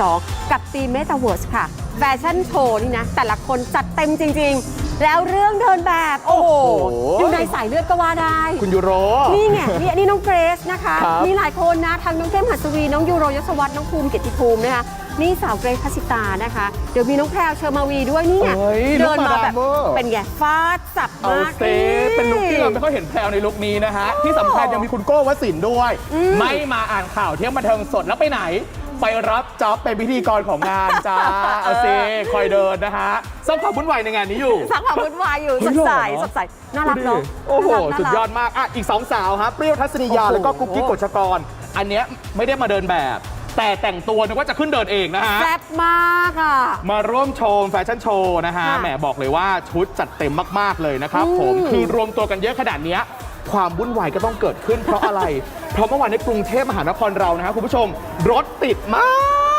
2022 กับทีม Metaverse ค่ะ แฟชั่นโชว์นี่นะ แต่ละคนจัดเต็มจริง ๆ แล้วเรื่องเดินแบบ โอ้โห โอ้โห อยู่ในสายเลือดก็ว่าได้ คุณยูโร นี่ไงนี่นี่น้องเกรซนะคะ ครับมีหลายคนนะทั้งน้องเข้มหัสวี น้องยูโรยศวรรษน้องภูมิเกียรติภูมินะคะ นี่สาวเกรซพัสสิตานะคะ เดี๋ยวมีน้องแพรวเชอร์มาวีด้วยนี่ไงเอ้ยเดินมาแบบน้องมาดามเมอร์ เป็นไงฟาดสับเอามาก เซเป็นลุคที่เราไม่ค่อยเห็นแพรวในลุคนี้นะฮะ ที่สำคัญยังมีคุณโก้วสินทร์ด้วย อืม ไม่มาอ่านข่าวเที่ยงบันเทิงสดแล้วไปไหน ไปรับจ็อบเป็นพิธีกรของงานจ้าเอาเซคอยเดินนะฮะสร้างความวุ่นวายในงานนี้อยู่ สักความวุ่นวายอยู่เฮ้สยดใสหล่อเนอะสดใสน่ารักเนาะโอ้โหน่ารัก สุดยอดมาก อะ อีกสองสาวครับเปรี้ยวทัศนียา โอ้โห แล้วก็กุ๊กกิ๊กกฎชกร อันเนี้ยไม่ได้มาเดินแบบ แต่แต่งตัวนึกว่าจะขึ้นเดินเองนะฮะ แซ่บมากอะ มาร่วมโชว์แฟชั่นโชว์นะฮะค่ะแหมบอกเลยว่าชุดจัดเต็มมาก ๆ เลยนะครับอืมผมคือรวมตัวกันเยอะขนาดเนี้ยความวุ่นวายก็ต้องเกิดขึ้นเพราะอะไร เพราะเมื่อวานในกรุงเทพมหานครเรานะฮะคุณผู้ชม รถติดมา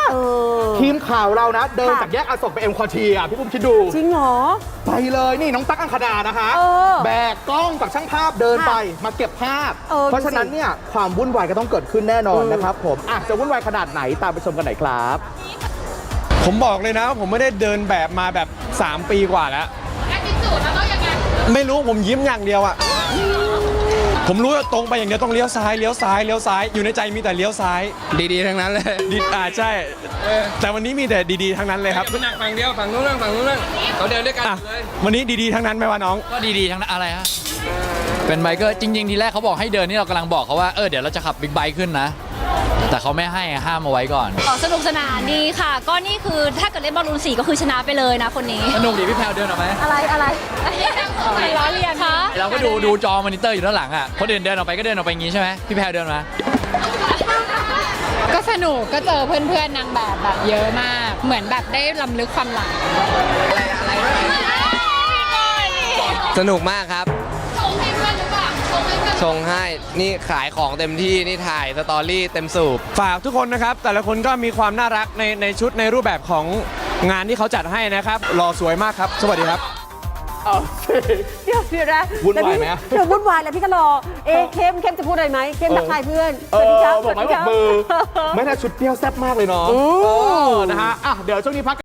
ก เออ ทีมข่าวเรานะ เดินค่ะ จากแยกอโศกไปเอ็มควอเทียพี่ปุ้มคิดดู จริงเหรอ ไปเลยนี่น้องตั๊กอังคณานะคะ เออแบกกล้องกับช่างภาพเดินค่ะไปมาเก็บภาพ เออเพราะฉะนั้นดูสิเนี่ยความวุ่นวายก็ต้องเกิดขึ้นแน่นอนอืมนะครับผมอะจะวุ่นวายขนาดไหนตามไปชมกันหน่อยครับ ผมบอกเลยนะว่าผมไม่ได้เดินแบบมาแบบ 3 ปีกว่าแล้ว ไม่รู้ผมยิ้มอย่างเดียวอะ ผมรู้ว่าตรงไปอย่างเดียวต้องเลี้ยวซ้ายเลี้ยวซ้ายเลี้ยวซ้ายอยู่ในใจมีแต่เลี้ยวซ้ายดีๆ ทั้งนั้นเลย ดีอ่าใช่แต่วันนี้มีแต่ดีๆทั้งนั้นเลยครับคุณหนักฝั่งเดียวฝั่งนู้นเรื่องฝั่งนู้นเรื่องเขาเดินด้วยกันอะเลย วันนี้ดีๆทั้งนั้นไหมวะน้อง ก็ดีๆทั้งนั้นอะไรฮะ เป็นไบเกอร์จริง ๆ ทีแรกเขาบอกให้เดินนี่เรากำลังบอกเขาว่า เออเดี๋ยวเราจะขับบิ๊กไบค์ขึ้นนะ แต่เขาไม่ให้อะห้ามเอาไว้ก่อน อ๋อสนุกสนานดีค่ะ ก็นี่คือถ้าเกิดเล่นบอลลูนสีก็คือชนะไปเลยนะคนนี้ สนุกดีพี่แพลวเดินออกไหมอะไรอะไรล้อเลียนคะเราก็ดูดูจอมอนิเตอร์อยู่ด้านหลังอะคนอื่นเดินออกไปก็เดินออกไปอย่างงี้ใช่ไหมพี่แพลวเดินมาก็สนุกก็เจอเพื่อนๆนางแบบแบบเยอะมาก เหมือนแบบได้ลำลึกความหลัง สนุกมากครับ ชงให้นี่ขายของเต็มที่นี่ถ่ายสตอรี่เต็มสูบ ฝากทุกคนนะครับ แต่ละคนก็มีความน่ารักในในชุดในรูปแบบของงานที่เขาจัดให้นะครับรอสวยมากครับ สวัสดีครับ เอาสิเดี๋ยวเดี๋ยวนะวุ่นวายไหมอะเดี๋ยววุ่นวายแล้วพี่ก็รอ เอะเข้มเข้มจะพูดอะไรไหมเข้มทักทายเพื่อนเอสวัสดีครับอบอกไม้สวัสดีบคอรักมือ ไม่น่าชุดเปรี้ยวแซ่บมากเลยเนาะอืมเออนะฮะอะเดี๋ยวช่วงนี้พัก